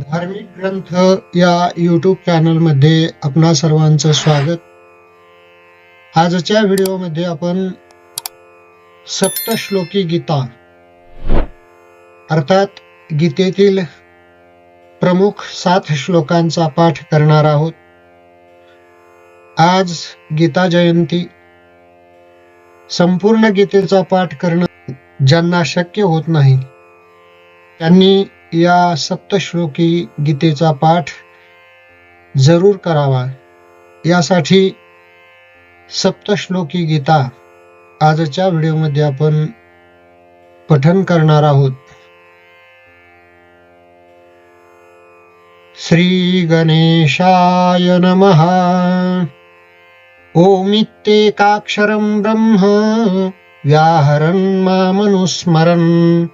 धार्मिक ग्रंथ या यूट्यूब चॅनलमध्ये आपणा सर्वांचं स्वागत. आजच्या व्हिडिओमध्ये आपण सप्तश्लोकी गीता. अर्थात गीतेतील प्रमुख सात श्लोकांचा पाठ करणार आहोत. आज गीता जयंती. संपूर्ण गीतेचा पाठ करणं ज्यांना शक्य होत नाही त्यांनी या सप्तश्लोकी गीतेचा पाठ जरूर करावा. यासाठी सप्तश्लोकी गीता आजच्या व्हिडिओमध्ये आपण पठन करणार आहोत. श्री गणेशाय नमः. ओमित्येकाक्षरं ब्रह्म. व्याहरन् मामनुस्मरन्.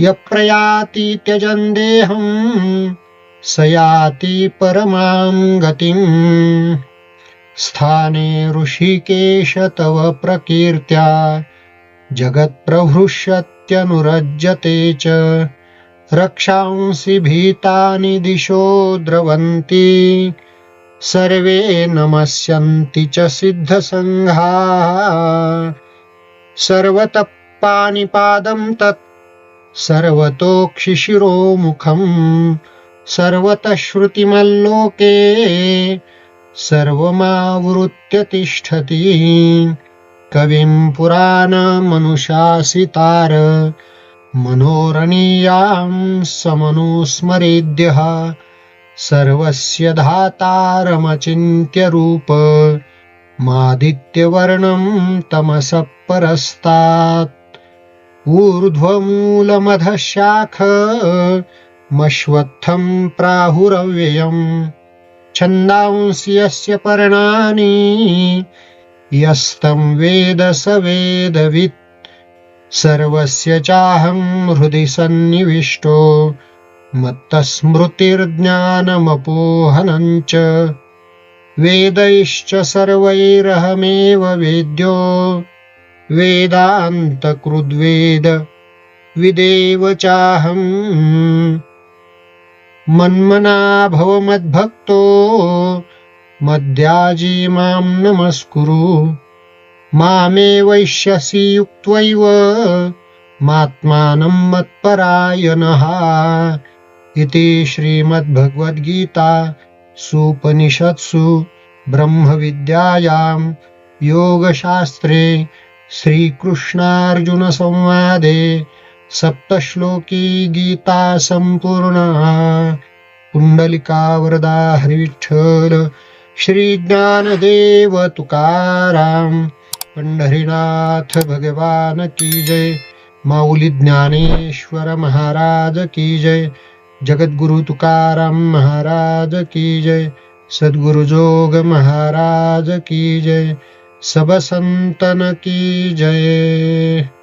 यप्रयाति त्यजन् देहम् स याति परमां गतिम्। स्थाने ऋषिकेश तव प्रकीर्त्या जगत्प्रहृष्यत्यनुरज्यते च। रक्षांसि भीतानि दिशो द्रवन्ति सर्वे नमस्यन्ति च सिद्धसङ्घाः। सर्वतः पाणिपादं तत् सर्वतोक्षिशिरोमुखम् सर्वतश्रुतिमल्लोके सर्वमावृत्य तिष्ठति कविं पुराणमनुशासितार मनोरणीयां समनुस्मरेद्यः सर्वस्य धातारमचिन्त्यरूप मादित्यवर्णं तमसः परस्तात्। ऊर्ध्वमूलमधशाख मश्वत्थं प्राहुरव्ययम्। छन्दांसि यस्य पर्णानि यस्तं वेद स वेदवित्। सर्वस्य चाहं हृदि सन्निविष्टो मत्तस्मृतिर्ज्ञानमपोहनं च। वेदैश्च सर्वैरहमेव वेद्यो वेदान्तकृद्वेद विदेव चाहम् मन्मना भव मद्भक्तो मद्याजी मां नमस्कुरु। मामे वैश्यसि युक्त्वैव मात्मानं मत्परायणः इति श्रीमद्भगवद्गीता सुपनिषत्सु ब्रह्मविद्यायां योगशास्त्रे श्रीकृष्णार्जुनसंवादे सप्तश्लोकी गीता सम्पूर्णा कुण्डलिकावरदा हरिविठ्ठल श्रीज्ञानदेव तुकाराम पंढरीनाथ भगवान की जय माऊली ज्ञानेश्वर महाराज की जय जगद्गुरु तुकाराम महाराज की जय सद्गुरु जोग महाराज की जय। सब संतन की जय।